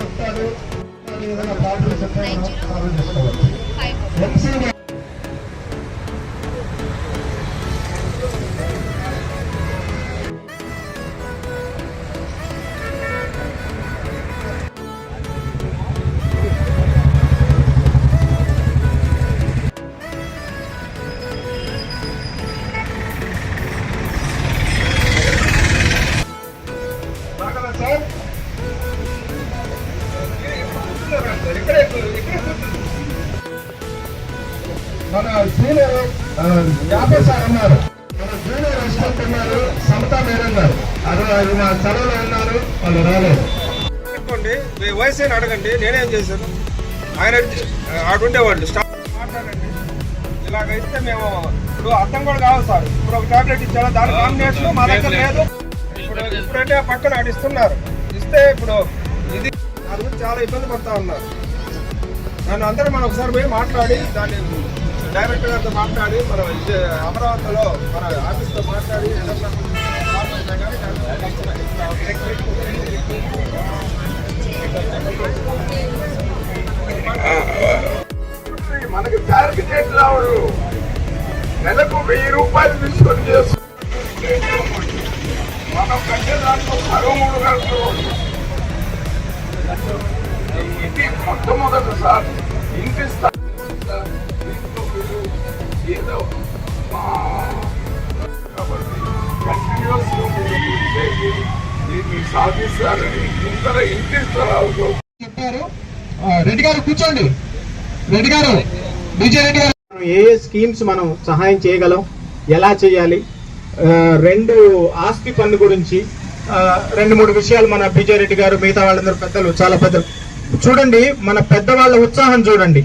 చెప్తారు మన సీనియర్ ఆ, యాభై సార్ ఉన్నారు మన జూనియర్ అసిస్టెంట్ ఉన్నారు సమతా మేడం గారు. అది అది మా సెలవులో ఉన్నారు వాళ్ళు రాలేదు. పెట్టుకోండి మీ వయసు అయినా అడగండి నేనేం చేశాను? ఆయన ఆడుండేవాళ్ళు స్టాఫ్ మాట్లాడండి. ఇలాగైతే మేము ఇప్పుడు అర్థం కూడా కావాలి సార్. ఇప్పుడు ఒక టాబ్లెట్ ఇచ్చారు? దాని కాంబినేషన్ మా దగ్గర లేదు ఇప్పుడు ఇప్పుడంటే ఆ పక్కన ఆడు ఇస్తున్నారు ఇస్తే ఇప్పుడు దాని గురించి చాలా ఇబ్బంది పడతా ఉన్నారు. దాన్ని అందరూ మనం ఒకసారి పోయి మాట్లాడి దాన్ని డైరెక్టర్ గారితో మాట్లాడి మన అమరావతిలో మన ఆఫీస్తో మాట్లాడి మనకి టార్గెట్ రావడు నెలకు వెయ్యి రూపాయలు తీసుకొని చేస్తాం మనం కంటే దాంట్లో సగం మూడు గంటలు ఇది మొట్టమొదటి సార్ ఇంటి స్థా- దీంట్లో మీరు ఏదో ఆ, కాబట్టి కంటిన్యూస్ చేసి దీన్ని సాధిస్తారని ఇంతర ఇంటి స్థలాలతో చెప్పారు. ఆ, రెడ్డి గారు కూర్చోండి. రెడ్డి గారు విజయ్ రెడ్డి గారు. మనం ఏ ఏ స్కీమ్స్ మనం సహాయం చేయగలం? ఎలా చేయాలి? రెండు ఆస్తి పన్ను గురించి రెండు మూడు విషయాలు మన రెడ్డి గారు మిగతా వాళ్ళందరూ పెద్దలు చాలా పెద్దలు. చూడండి మన పెద్దవాళ్ళ ఉత్సాహం చూడండి.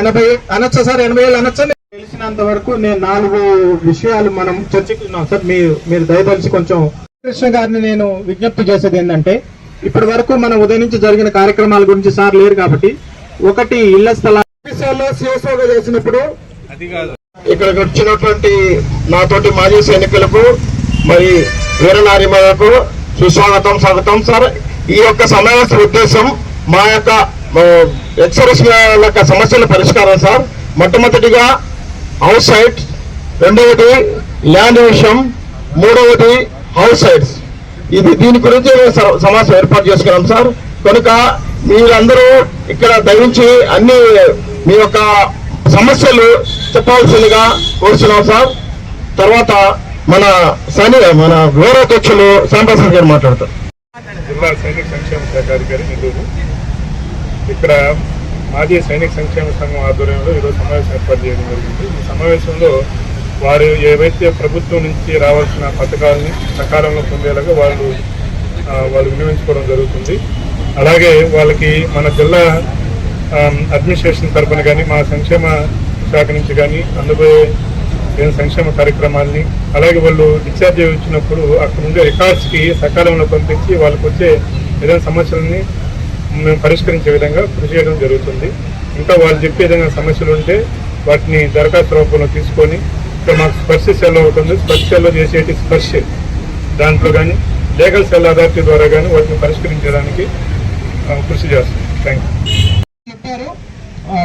ఎనభై అనొచ్చా సార్? ఎనభై ఏళ్ళు అనొచ్చా? తెలిసినంత వరకు నేను నాలుగు విషయాలు మనం చర్చిస్తున్నాం సార్. మీరు మీరు దయదలిచి కొంచెం కృష్ణ గారిని నేను విజ్ఞప్తి చేసేది ఏంటంటే ఇప్పటి వరకు మన ఉదయం నుంచి జరిగిన కార్యక్రమాల గురించి సార్ లేరు కాబట్టి ఒకటి ఇళ్ళ స్థలాలు విషయాల్లో సిఎస్ఓగా చేసినప్పుడు ఇక్కడికి వచ్చినటువంటి నాతోటి మాజీ సైనికులకు మరి వీరనారిమలకు సుస్వాగతం స్వాగతం. సార్ ఈ యొక్క సమావేశ ఉద్దేశం మా యొక్క ఎక్సర్స్ యొక్క సమస్యల పరిష్కారం సార్. మొట్టమొదటిగా హౌస్ సైట్ రెండవది ల్యాండ్ విషయం మూడవది హౌస్ సైట్స్. ఇది దీని గురించి సమావేశం ఏర్పాటు చేసుకున్నాం సార్. కనుక మీరందరూ ఇక్కడ దయించి అన్ని మీ యొక్క సమస్యలు చెప్పాల్సిందిగా కోరుతున్నాం సార్. తర్వాత మన సని మన గౌరవాధ్యక్షులు శ్యాంప్రసాద్ గారు మాట్లాడతారు. జిల్లా సైనిక సంక్షేమ శాఖ అధికారి నెల్లూరు. ఇక్కడ మాజీ సైనిక సంక్షేమ సంఘం ఆధ్వర్యంలో ఈరోజు సమావేశం ఏర్పాటు చేయడం జరిగింది. ఈ సమావేశంలో వారు ఏవైతే ప్రభుత్వం నుంచి రావాల్సిన పథకాలని సకాలంలో పొందేలాగా వాళ్ళు వాళ్ళు వినియోగించుకోవడం జరుగుతుంది. అలాగే వాళ్ళకి మన జిల్లా అడ్మినిస్ట్రేషన్ తరఫున కానీ మా సంక్షేమ శాఖ నుంచి కానీ అందుబోయే ఏం సంక్షేమ కార్యక్రమాల్ని అలాగే వాళ్ళు డిశ్చార్జ్ వచ్చినప్పుడు అక్కడ ఉండే రికార్డ్స్కి సకాలంలో పంపించి వాళ్ళకు వచ్చే ఏదైనా సమస్యలని మేము పరిష్కరించే విధంగా కృషి చేయడం జరుగుతుంది. ఇంకా వాళ్ళు చెప్పే విధంగా సమస్యలు ఉంటే వాటిని దరఖాస్తు రూపంలో తీసుకొని ఇక్కడ మాకు స్పర్శ సెల్ ఒకటి ఉంది స్పర్శ సెల్లో చేసేటి స్పర్శ దాంట్లో కానీ లీగల్ సెల్ అథారిటీ ద్వారా కానీ వాటిని పరిష్కరించడానికి కృషి చేస్తుంది. థ్యాంక్ యూ చెప్పారు.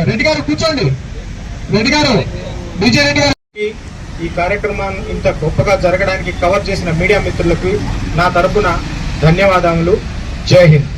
రెడ్డి గారు కూర్చోండి. రెడ్డి గారు బీజే రెడ్డి గారు. ఈ కార్యక్రమాన్ని ఇంత గొప్పగా జరగడానికి కవర్ చేసిన మీడియా మిత్రులకు నా తరపున ధన్యవాదములు. జై హింద్.